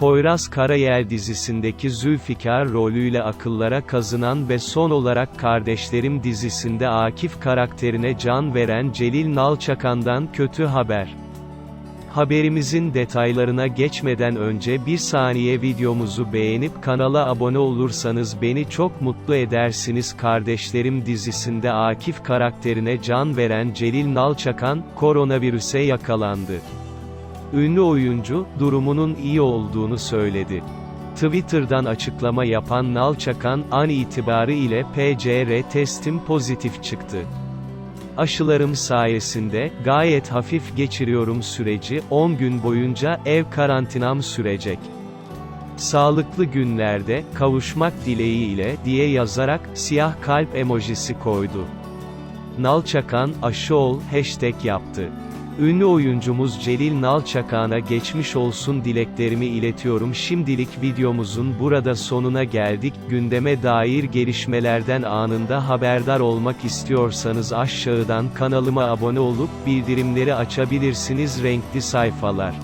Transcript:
Poyraz Karayel dizisindeki Zülfikar rolüyle akıllara kazınan ve son olarak Kardeşlerim dizisinde Akif karakterine can veren Celil Nalçakan'dan kötü haber. Haberimizin detaylarına geçmeden önce bir saniye videomuzu beğenip kanala abone olursanız beni çok mutlu edersiniz. Kardeşlerim dizisinde Akif karakterine can veren Celil Nalçakan, koronavirüse yakalandı. Ünlü oyuncu, durumunun iyi olduğunu söyledi. Twitter'dan açıklama yapan Nalçakan, an itibarı ile PCR testim pozitif çıktı. Aşılarım sayesinde, gayet hafif geçiriyorum süreci, 10 gün boyunca, ev karantinam sürecek. Sağlıklı günlerde, kavuşmak dileğiyle, diye yazarak, siyah kalp emojisi koydu. Nalçakan, aşı ol, hashtag yaptı. Ünlü oyuncumuz Celil Nalçakan'a geçmiş olsun dileklerimi iletiyorum. Şimdilik videomuzun burada sonuna geldik. Gündeme dair gelişmelerden anında haberdar olmak istiyorsanız aşağıdan kanalıma abone olup bildirimleri açabilirsiniz. Renkli sayfalar